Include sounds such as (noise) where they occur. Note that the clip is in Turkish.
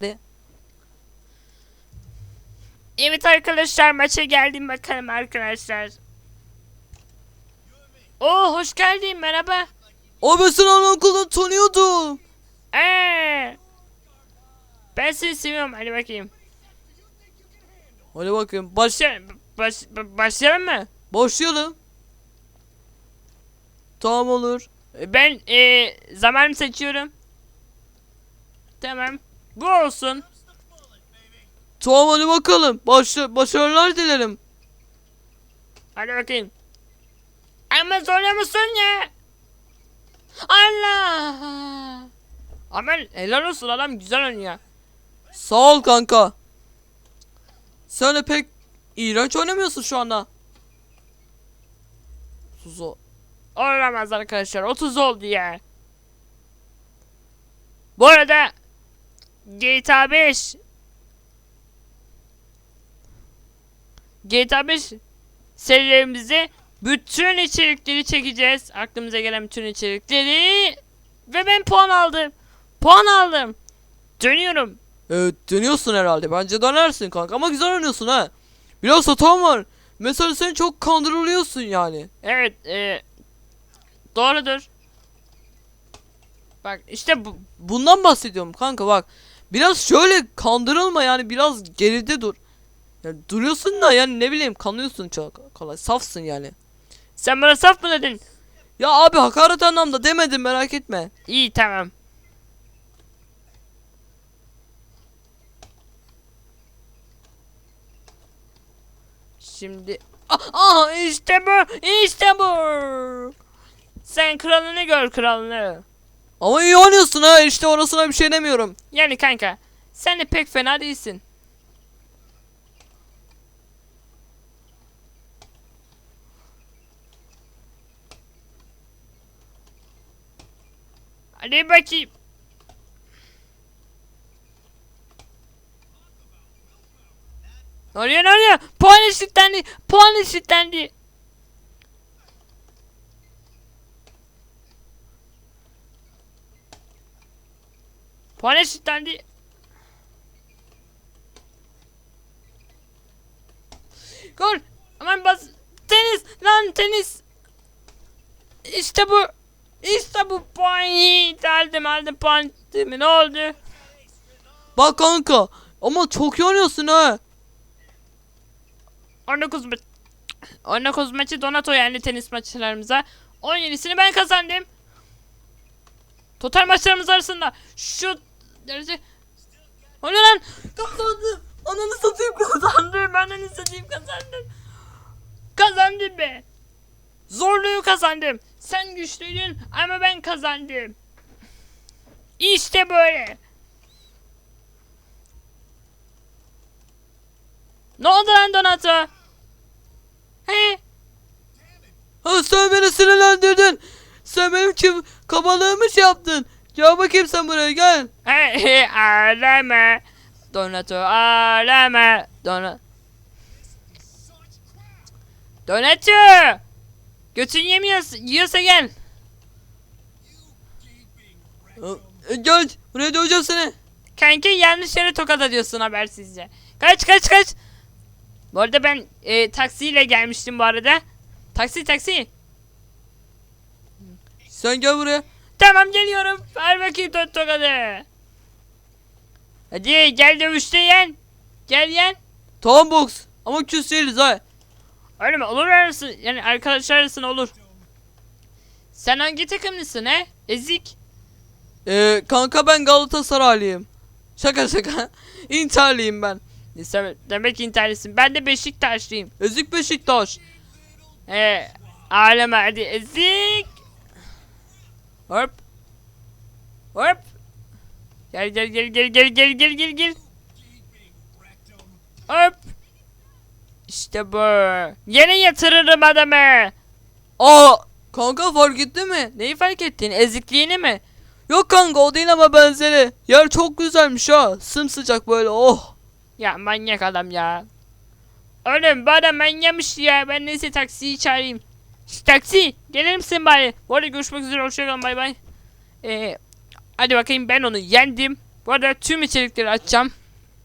bekle. Evet arkadaşlar maça geldim bakalım arkadaşlar. Oo hoş geldin merhaba. Abi ben seni anaokulundan tanıyordum. Ee, ben seni seviyorum hadi bakayım. Hadi bakayım baş Başla, baş, ba- başlayalım mı? başlayalım. Tamam olur. Ben e, zamanımı seçiyorum. Tamam. Bu olsun. Tamam hadi bakalım. Başla başarılar dilerim. Hadi bakayım. Ama zorlamışsın ya. Allah. Aman helal olsun adam güzel oynuyor. Sağ ol kanka. Sen de pek iğrenç oynamıyorsun şu anda. Suzo. Olamaz arkadaşlar 30 oldu ya. Bu arada GTA 5 GTA 5 serilerimizde bütün içerikleri çekeceğiz. Aklımıza gelen bütün içerikleri ve ben puan aldım. Puan aldım. Dönüyorum. Evet dönüyorsun herhalde. Bence dönersin kanka ama güzel oynuyorsun ha. Biraz hatan var. Mesela sen çok kandırılıyorsun yani. Evet, e, doğrudur. Bak işte bu, Bundan bahsediyorum kanka bak. Biraz şöyle kandırılma yani biraz geride dur. Yani duruyorsun da yani ne bileyim kanıyorsun çok kolay. Safsın yani. sen bana saf mı dedin? Ya abi hakaret anlamda demedim merak etme. İyi tamam. Şimdi ah, işte bu işte bu. Sen kralını gör kralını. Ama iyi oynuyorsun ha işte orasına bir şey demiyorum. Yani kanka sen de pek fena değilsin. Hadi bakayım. Ne oluyor ne oluyor? Puan eşitlendi. Puan eşitlendi. Puan eşitlendi. Gol. Aman bas. Tenis. Lan tenis. İşte bu. İşte bu puan. Yiğit. Aldım aldım puan. Ne oldu? Bak kanka ama çok iyi oynuyorsun ha. 19 maç. 19 maçı Donato yendi tenis maçlarımıza. 17'sini ben kazandım. Total maçlarımız arasında şu derece O ne lan? Kazandım. Ananı satayım kazandım. Ananı satayım kazandım. Kazandım be. Zorluğu kazandım. Sen güçlüydün ama ben kazandım. İşte böyle. Ne oldu lan Donato? He? Ha sen beni sinirlendirdin. Sen benim kim kabalığımı şey yaptın. Gel bakayım sen buraya gel. Ağlama. Donato ağlama. Dona... Donato! Götün yemiyorsa yiyorsa gel. E, Gel buraya döveceğim seni. Kanki yanlış yere tokat atıyorsun habersizce. Kaç kaç kaç. Bu arada ben e, taksiyle gelmiştim bu arada. Taksi taksi. Sen gel buraya. Tamam geliyorum. Ver bakayım to tokadı. Hadi gel dövüşte yen. Gel yen. Tamam boks. Ama küs değiliz ha. Öyle mi? Olur arası. Yani arkadaşlar arasında olur. Sen hangi takımlısın he? Ezik. Ee, kanka ben Galatasaraylıyım. Şaka şaka. (laughs) İnterliyim ben. Neyse, Demek interlisin. Ben de Beşiktaşlıyım. Ezik Beşiktaş. He. Ağlama hadi ezik. Hop. Hop. Gel gel gel gel gel gel gel gel gel. Hop. İşte bu. Yere yatırırım adamı. Aa kanka fark etti mi? Neyi fark ettin? Ezikliğini mi? Yok kanka o değil ama benzeri. Yer çok güzelmiş ha. Sımsıcak böyle oh. Ya manyak adam ya. Oğlum bu adam manyakmış ya. Ben neyse taksiyi çağırayım. Taksi gelir misin bari? Bu arada görüşmek üzere hoşçakalın bay bay. Ee, hadi bakayım ben onu yendim. Bu arada tüm içerikleri açacağım.